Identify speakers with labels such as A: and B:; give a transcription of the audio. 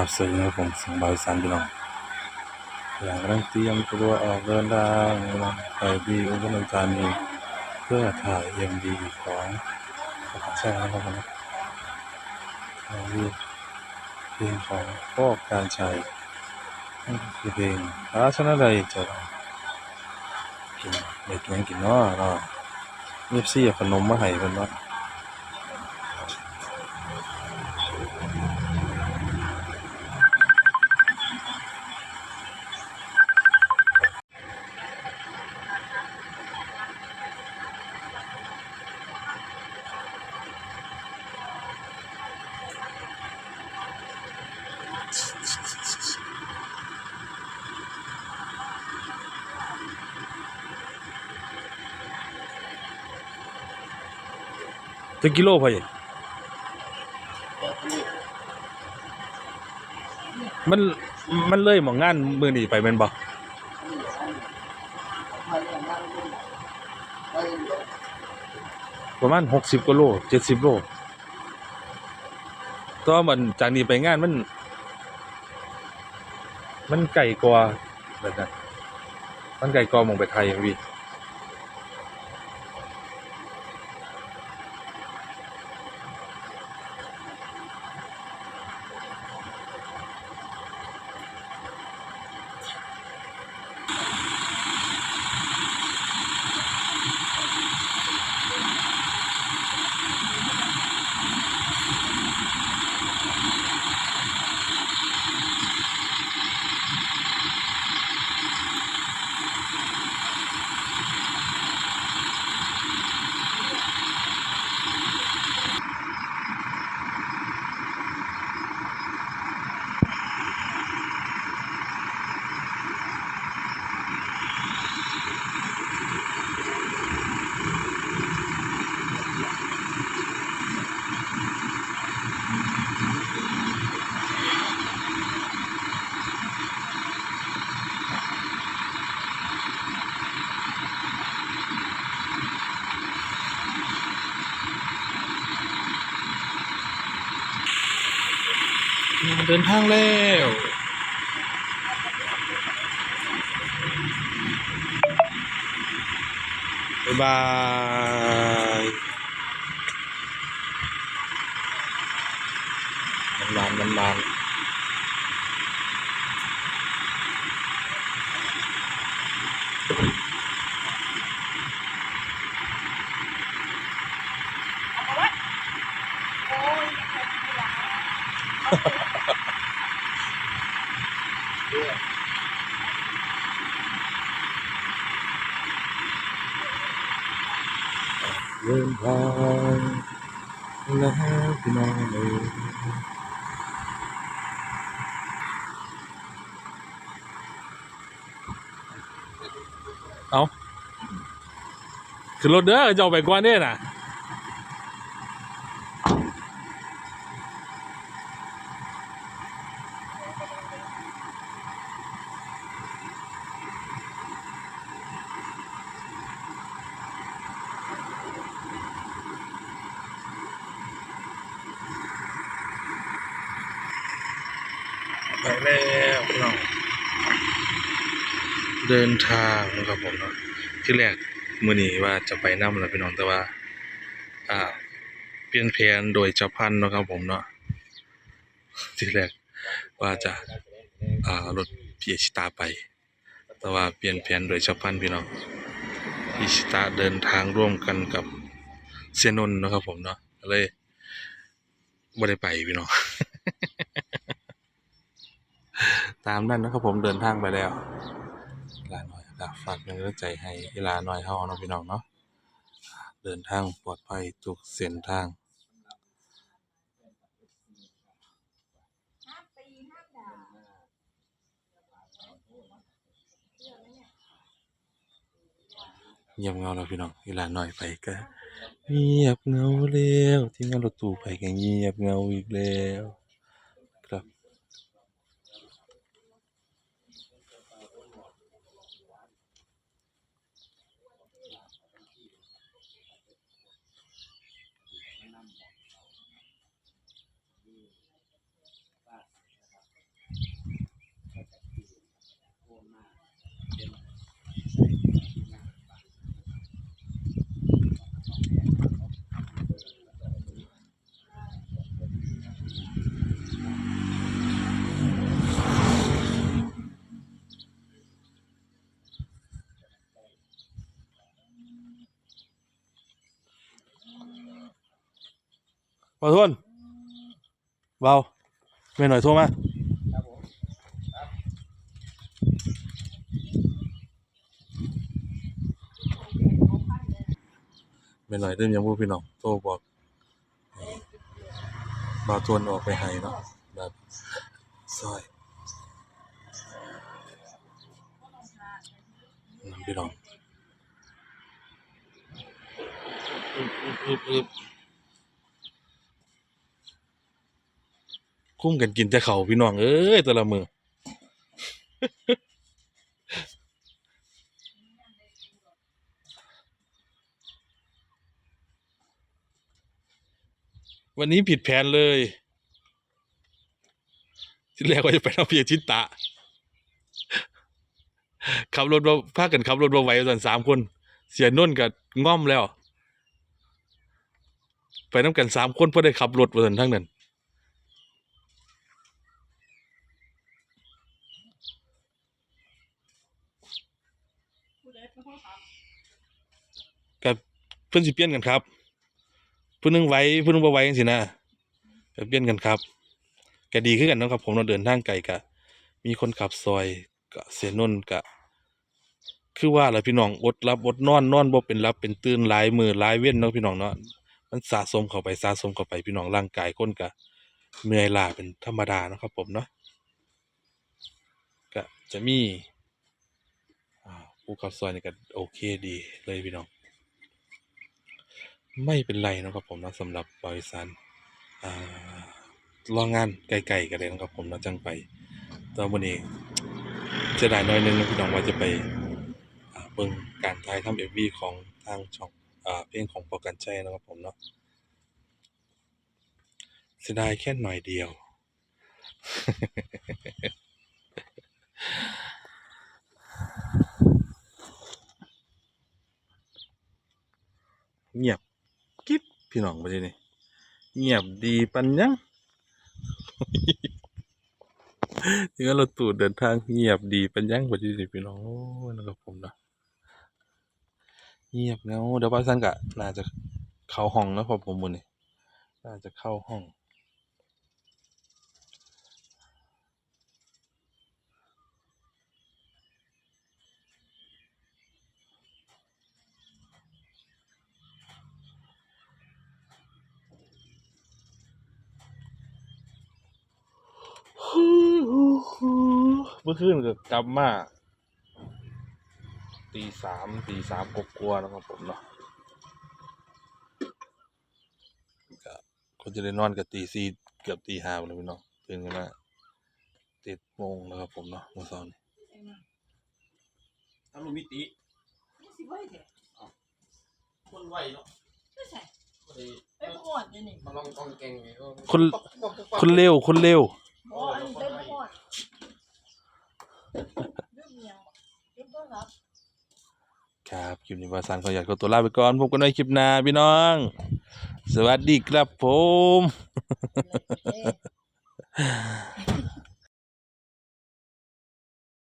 A: ครับสวัสดีครับผมสังบายสันพี่น้องหลังกำลังเตรียมตัวออกเดินทางนะไปที่อุบลราชธานีเพื่อถ่ายเอ็มดีของของแซ่นะครับผมถ่ายเพลงของพ่อการชัยคือเพลงราชนาใดจะกินเด็กยังกินเนาะเนาะเอฟซีเอาขนมมาให้เพิ่นเนาะ จะกิโลพอยังมันมันเลยหมองงานมือนีไปม่นบ่ประมาณหกสิบกว่าโลเจ็ดสิบโลตัวามันจากนี้ไปงานมัน มันไก่กว่าแบบนั้นมันไก่กว่าหมองไปไทยอ เดินทางแล้วบ๊ายบายมันมันมันบาน เดินทางแล้วพี่น้องเอ๋ยเอาขึ้นรถเด้อจะเอาไปกว่านี้น่ะ แล้วพี่น้องเดินทางนะครับผมเนาะที่แรกมื้อนี้ว่าจะไปนำแล้วพี่น้องแต่ว่า อ่า เปลี่ยนแผนโดยเจ้าพันนะครับผมเนาะที่แรกว่าจะอ่ารถพีชิตาไป แต่ว่าเปลี่ยนแผนโดยเจ้าพันพี่น้องพีชิตาเดินทางร่วมกันกับเซนนนะครับผมเนาะก็เลยบ่ได้ไปพี่น้อง ตามนั้นนะครับผมเดินทางไปแล้วลาหน่อยครับฝากเป็นกำลังใจให้อีลาหน่อยเฮาเนาะพี่น้องเนาะเดินทางปลอดภัยทุกเส้นทางเงียบเงาแล้วพี่น้องอีลาหน่อยไปก็เงียบเงาแล้วที่งานรถตู้ไปก็เงียบเงาอีกแล้ว ขอโทษเบาแม่หน่อยโทรมา
B: ครับผม
A: แม่หน่อยเริ่มยังพูดพี่น้องโทรบอกให้บาวทวนออกไปให้เนาะแบบซอยอืมพี่น้องอึบอึบอึบอึบ คุ้มกันกินแต่เขาพี่น้องเอ้ยแต่ละมือวันนี้ผิดแผนเลย ที่แรกว่าจะไปเอาเพียชิตะ ขับรถมาพากันขับรถมาไหวส่วนสามคน เสียนุ่นกับง่อมแล้ว ไปน้ำกันสามคนเพื่อได้ขับรถมาส่วนทั้งนั้น กับเพื่อนสิเปลี่ยนกันครับเพื่อนนึงไหวเพื่อนนึงบ่ไหวจังสินะก็เปลี่ยนกันครับก็ดีขึ้นกันนะครับ ผมเราเดินทางไกลกะ มีคนขับซอยกะเสียนนท์กะ คือว่าแหละพี่น้องอดหลับอดนอนนอนบ่เป็นหลับเป็นตื่นหลายมือหลายเว้นเนาะพี่น้องเนาะมันสะสมเข้าไปสะสมเข้าไปพี่น้องร่างกายคนกะเหนื่อยล้าเป็นธรรมดานะครับ ผมเนาะก็จะมี ผู้ขับซอยนี่ก็โอเคดีเลยพี่น้อง ไม่เป็นไรนะครับผมนะสำหรับบริษัทอ่ารองงานไกลๆกันเลยนะครับผมนะจังไปตอนวันนี้จะได้น้อยนึงนะพี่น้องว่าจะไปเบิ่งการถ่ายทำเอวีของทางช่องอ่าเพลงของปอกันใจนะครับผมเนาะเสียดายแค่หน่อยเดียว เงียบกิ๊บพี่น้องไปทีนี่เงียบดีปันยังนี่ก็ราตูดเดินทางเงียบดีปันยังไปทีนี่พี่น้องนั่นะครับผมนะเงียบแล้วเดี๋ยวป้าสันกะน่าจะเข้าห้องแล้วพอผมมือนี่น่าจะเข้าห้อง เมื่อคืนก็กลับมาตีสามตีสามกกลัวาๆนะครับผมเนาะก็คนจะได้นอนกับตีสี่เกือบตีห้าเลยพี่น้องตื่นกันมาเจ็ดโมงนะครับผมเนาะเมื่อเช้านี้
B: ทำลูกมิติ
C: นี่สิไหวเถอะ
B: คนไหวเนาะ
C: ไม่ใช่
B: พอดี
C: ไอ้พวกอ่อนเดี๋ยวนี้
B: มาลองกองแกงไงก็
A: คน
B: ป๊อกป๊อกป๊อกป๊อก
A: คนเร็วคนเร็ว
C: อ๋ออันนี้เป็นพวก
A: ครับคลิปนี้วาสานขออยากขอตัวลาไปก่อนพบกันในคลิปหน้าพี่น้อง สวัสดีครับผม